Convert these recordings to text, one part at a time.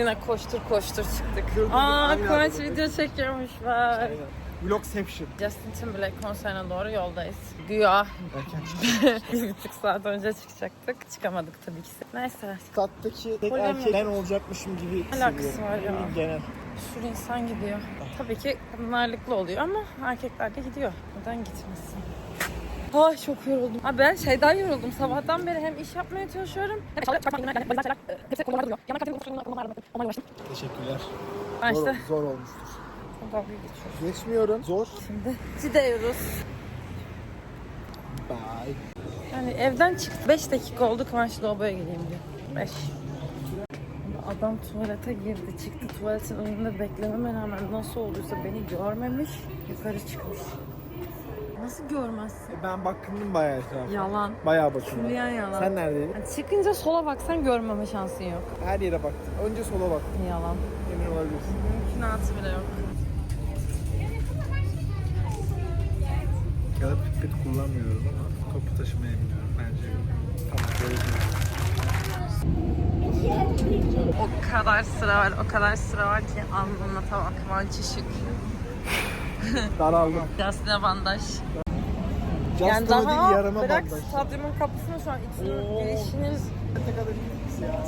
Yine koştur koştur çıktık. Aa Kıvanç video çekiyormuş bak. Vlogception. Justin Timberlake konserine doğru yoldayız. Güya Erken çıktık. bir buçuk saat önce çıkacaktık. Çıkamadık tabii ki. Neyse. Stattaki tek Öyle mi? erkek ben olacakmışım gibi Alakası var ya. Genel. Bir sürü insan gidiyor. Tabii ki kadınlar ağırlıklı oluyor ama erkekler de gidiyor. Neden gitmesin? Ay çok yoruldum. Abi ben şeyden yoruldum. Sabahtan beri hem iş yapmaya çalışıyorum. Teşekkürler. Ben Zor, işte zor olmuştur. dalga geçiyorum. Geçmiyorum. Zor. Şimdi gidiyoruz. Bye. Yani evden çıktı. 5 dakika oldu Kıvanç lavaboya geleyim diyor. 5. Adam tuvalete girdi çıktı tuvaletin önünde beklememe rağmen nasıl olduysa beni görmemiş yukarı çıkmış. Nasıl görmezsin? E, Ben bakındım bayağı etrafa. Yalan. Bayağı bakındım. Külliyen yalan. Sen neredeydin? Yani çıkınca sola baksan görmeme şansın yok. Her yere baktım. Önce sola baktım. Yalan. Emin olabilirsin. Mümkünatı bile yok. Kağıt pipet kullanmıyorum ama topu taşımaya biniyorum bence. Tamam böyle değil. O kadar sıra var, o kadar sıra var ki anlatamam. Kıvanç Işık. Daraldım. Justin'e bandaj. Yani daha yarama bırak bandaj. stadyumun kapısına şu an içinin girişiniz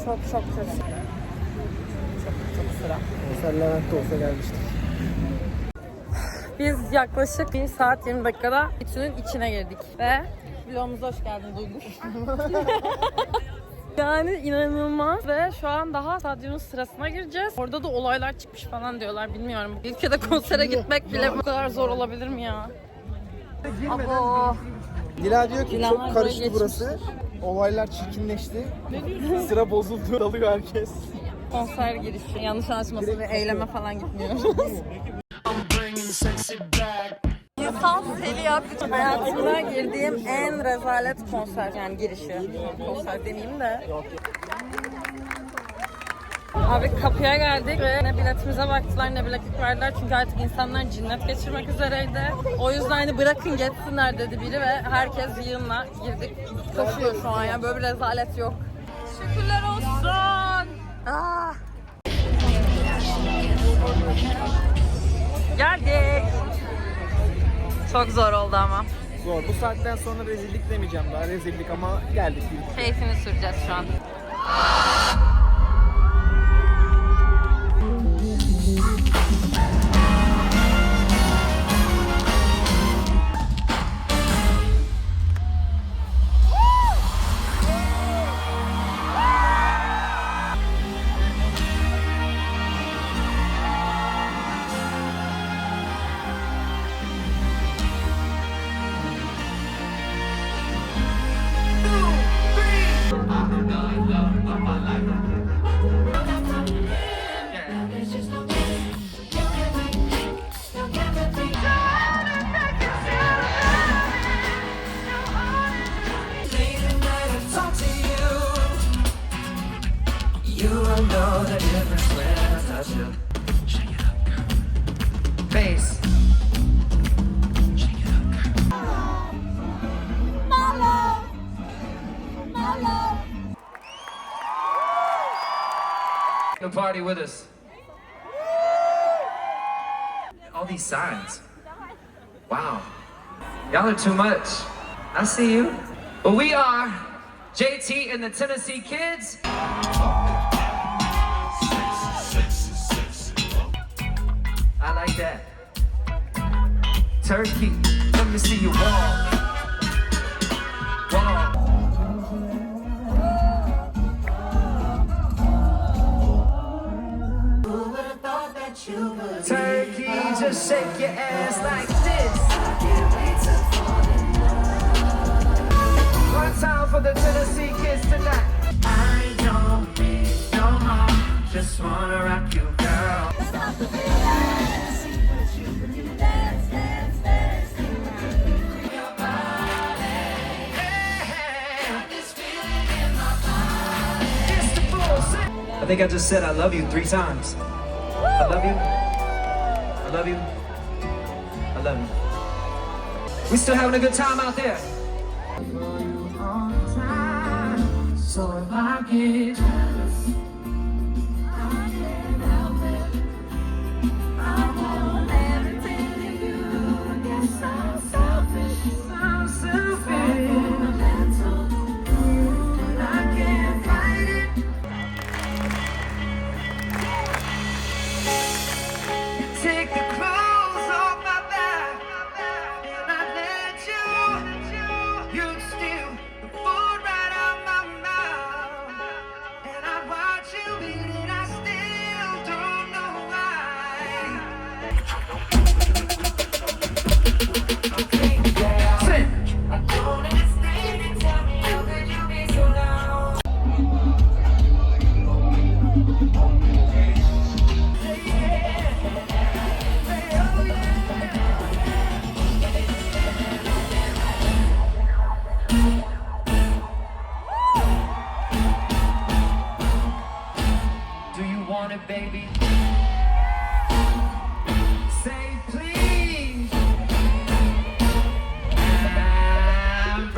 çok çok kötü. Çok çok sıra. Mesela Levent'te olsa gelmiştik. Biz yaklaşık 1 saat 20 dakikada İTÜ'nün içine girdik. Ve vlogumuza hoş geldin Duygu. yani inanılmaz ve şu an daha stadyumun sırasına gireceğiz. Orada da olaylar çıkmış falan diyorlar bilmiyorum. Bir ülkede konsere gitmek bile bu kadar zor olabilir mi ya? Abo. Dila diyor ki çok karıştı geçmiş. burası. Olaylar çirkinleşti. Sıra bozuldu. Dalıyor herkes. Konser girişi. Yanlış anlaşılmasın ve eyleme falan gitmiyoruz. İnsan seviyor. Hayatımda girdiğim en rezalet konser yani girişi. Konser demeyeyim de. Abi kapıya geldik ve ne biletimize baktılar ne bileklik verdiler çünkü artık insanlar cinnet geçirmek üzereydi. O yüzden hani bırakın geçsinler dedi biri ve herkes yığınla girdik. Koşuyor şu an ya böyle bir rezalet yok. Şükürler olsun. Ah. Geldik. Çok zor oldu ama. Zor. Bu saatten sonra rezillik demeyeceğim daha. Rezillik ama geldik. Keyfini süreceğiz şu an. Party with us. All these signs. Wow. Y'all are too much. I see you. But we are JT and the Tennessee Kids. I like that. Turkey, let me see you walk. Shake your ass like this. One time for the Tennessee kids tonight. I don't need no more. Just wanna rock you, girl. It's the full sing- I think I just said I love you three times. I love you. I love you. Love. We still having a good time out there.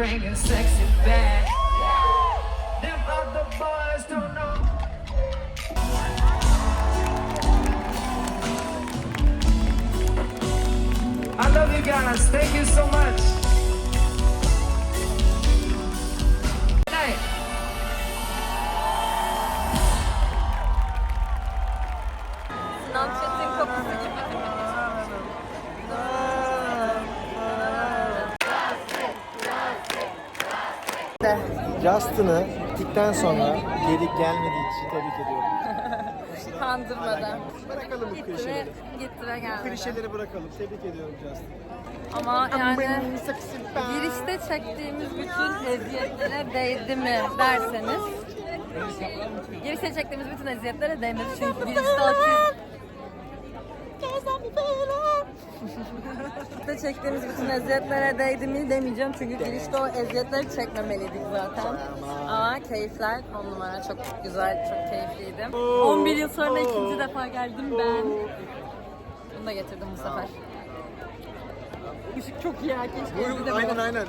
Bringing sexy back. Them other boys don't know. I love you guys. Thank you so much. Justin'ı gittikten sonra geri gelmediği için tebrik ediyorum. Kandırmadan. Bırakalım bu Gitti ve, klişeleri. gitti ve geldi. Klişeleri bırakalım. Tebrik ediyorum Justin. Ama yani girişte çektiğimiz bütün eziyetlere değdi mi derseniz girişte çektiğimiz bütün eziyetlere değmedi çünkü girişte o siz Girişte çektiğimiz bütün eziyetlere değdi mi demeyeceğim çünkü girişte o eziyetleri çekmemeliydik zaten. Ama keyifler on numara çok güzel, çok keyifliydi. 11 yıl sonra ikinci defa geldim ben. Bunu da getirdim bu sefer. Işık çok iyi ya keşke bir de Aynen aynen.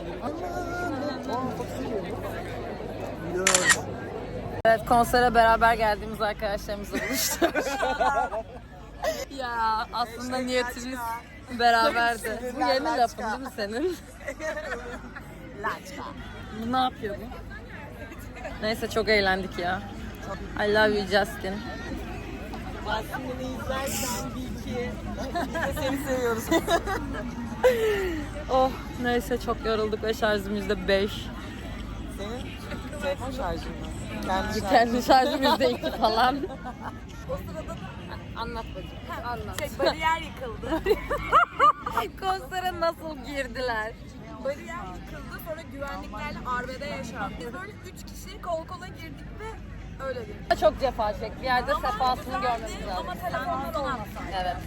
Evet konsere beraber geldiğimiz arkadaşlarımızla buluştuk. ya aslında niyetimiz beraberdi. Bu yeni lafın değil mi senin? Bu ne yapıyor bu? Neyse çok eğlendik ya. I love you Justin. oh neyse çok yorulduk ve şarjım yüzde beş. Telefon şarjı mı? Kendi Kendi şarjım yüzde iki falan. O sırada anlat bacım. Anlat. Şey, bariyer yıkıldı. Konsere nasıl girdiler? bariyer yıkıldı sonra güvenliklerle arbede yaşandı. Biz böyle üç kişi kol kola girdik ve öyle girdik. Çok cefa çekti. Bir yerde sefasını görmemiz lazım. Ama telefonlar olmasaydı. Evet.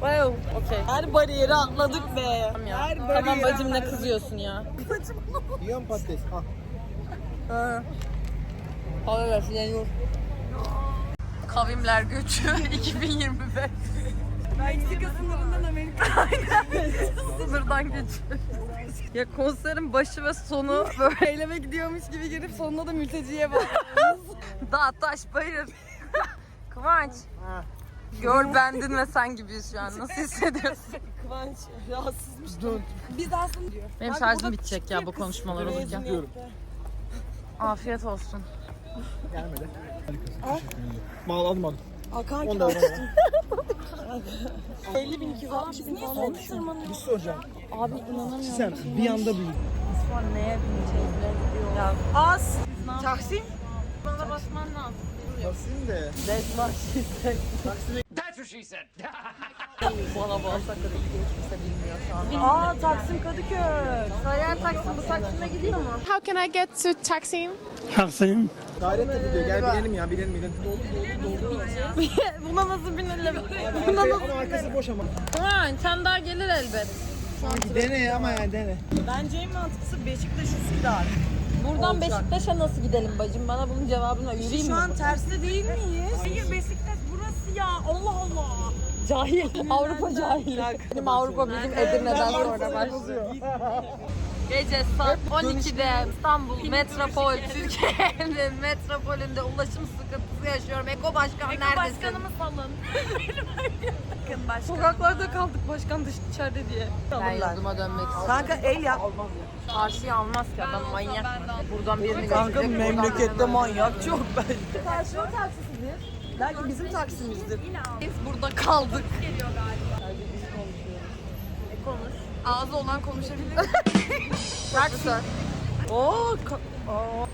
Wow, okey. Her bariyeri atladık be. Tamam ya. Her Tamam bariyeri bacım ne atladık. kızıyorsun ya? Yiyor mu patates? Al. Evet, yeniyor. Kavimler göçü 2025. Meksika sınırından Amerika. Sınırdan geçiyor. Ya konserin başı ve sonu böyle eyleme gidiyormuş gibi girip sonunda da mülteciye bağlıyoruz. Dağ, taş, bayır. Kıvanç. Gör bendin ve sen gibiyiz şu an. Nasıl hissediyorsun? Kıvanç rahatsızmış. Biz aslında diyor. Benim şarjım bitecek ya bu konuşmalar olurken. Diyorum. Afiyet olsun. Gelmedi. Mal almadım. Hakan Onu da almadım. 50 bin 260 bin falan olmuş. Bir soracağım. Abi inanamıyorum. Sen bir anda büyüdün. Neye bineceğiz? Ya Az. Taksim. bana basman lazım. Basayım de. That's what she said. That's what she said. Bana bağırsak kadar hiç kimse bilmiyor şu an. Aa Taksim Kadıköy. Sarıyer Taksim bu Taksim'e gidiyor mu? How can I get to Taksim? Gayret de gidiyor. Gel binelim ya binelim binelim. Buna nasıl binilir? Ama arkası boş ama. Aman sen daha gelir elbet. Dene ama yani dene. Bence en mantıklısı Beşiktaş Üsküdar. Buradan Beşiktaş'a nasıl gidelim bacım? Bana bunun cevabını ver. Yürüyeyim Şu mi? an tersine değil miyiz? Hayır Beşiktaş burası ya. Allah Allah. Cahil. Avrupa cahili. Benim Avrupa bizim Edirne'den sonra başlıyor. Gece saat 12'de İstanbul metropol Türkiye'nin metropolünde ulaşım sıkıntısı yaşıyorum. Eko Başkan neredesin? Başkanımız salın. Bakın başkan. Sokaklarda kaldık başkan dış içeride diye. Ben yurduma dönmek istiyorum. Kanka el yap. Karşıya almaz ki adam manyak. Buradan birini Kanka götürecek, memlekette manyak çok bence. Karşının taksisidir. Belki bizim taksimizdir. Biz burada kaldık. Konuş. Ağzı olan konuşabilir. Taksi. Oo, ka- Aa,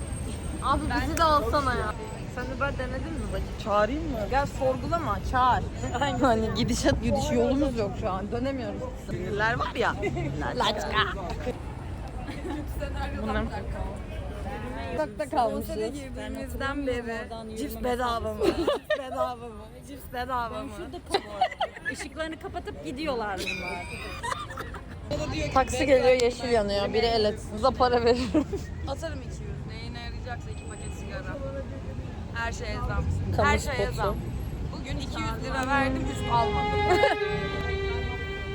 Abi bizi de alsana ya. Sen Uber denedin mi bacım? çağırayım mı? Gel sorgulama, çağır. hani gidişat gidiş yolumuz yok şu an. Dönemiyoruz. Sinirler var ya. Laçka. Bunlar. Sokakta kalmışız. girdiğimizden beri cips bedava mı? cips bedava mı? Cips bedava mı? Işıklarını kapatıp gidiyorlar bunlar. Taksi geliyor yeşil yanıyor. Biri el etsin. Size para veririm. Atarım 200. Neyine yarayacaksa iki paket sigara. Her şeye zam. Her şeye spotu. zam. Bugün 200 lira verdim üst almadım.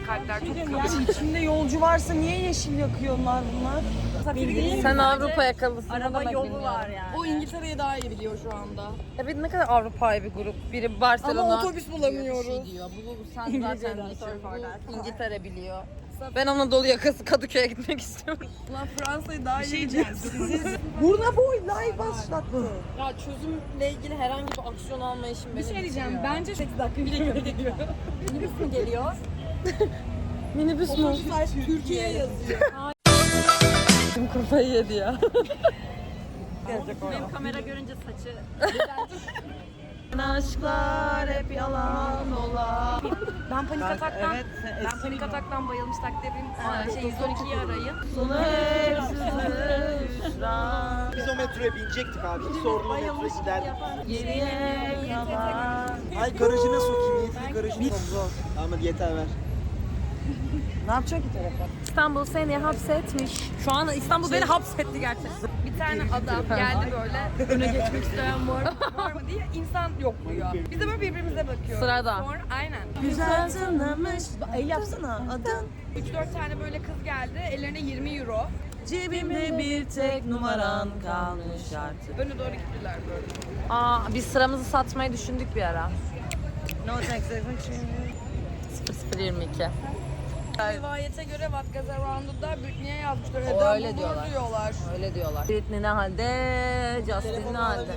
Kalpler çok kırık. İçinde yolcu varsa niye yeşil yakıyorlar bunlar? Sen Avrupa yakalısın. Araba yolu var yani. O İngiltere'yi daha iyi biliyor şu anda. Bir ne kadar Avrupa'yı bir grup. Biri Barcelona. Ama otobüs bulamıyoruz. Bir şey diyor. Bu, bu sen zaten bu İngiltere biliyor. Ben Anadolu yakası Kadıköy'e gitmek istiyorum. Ulan Fransa'yı daha iyi biliyoruz. Burna boy live başlattı. Ya çözümle ilgili herhangi bir aksiyon alma işim beni Bir şey diyeceğim. Bence 8 dakika bile geliyor. Minibüs mü geliyor? Minibüs mü? Türkiye yazıyor. Bizim kafayı yedi ya. Benim kamera görünce saçı. Aşklar hep yalan ola. Ben panik ataktan, Evet, ben panik ataktan bayılmış taklidin şey 112'yi arayın. Biz o metroya binecektik abi. Hiç sorduğum metroya giderdik. Geriye yalan. Ay garajına sokayım. Yeter garajına. Tamam yeter ver. Ne yapacak ki telefon? İstanbul seni hapsetmiş. Şu an İstanbul beni hapsetti gerçekten. Bir tane adam geldi böyle öne geçmek isteyen var mı, var mı diye insan yokluyor. Biz de böyle birbirimize bakıyoruz. Sırada. Sonra aynen. Güzel tınlamış. El yapsana adın. 3-4 tane böyle kız geldi. Ellerine 20 euro. Cebimde bir tek numaran kalmış artık. Öne doğru gittiler böyle. Aa, biz sıramızı satmayı düşündük bir ara. No taxation. 0022. Rivayete göre What Goes Around'da Britney'e yazmışlar. O Neden öyle diyorlar. diyorlar. Öyle diyorlar. Britney ne halde, Justin ne halde.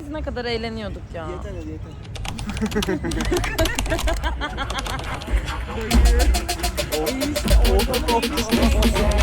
Biz ne kadar eğleniyorduk ya. Yeter hadi yeter. Oh, oh, oh, oh.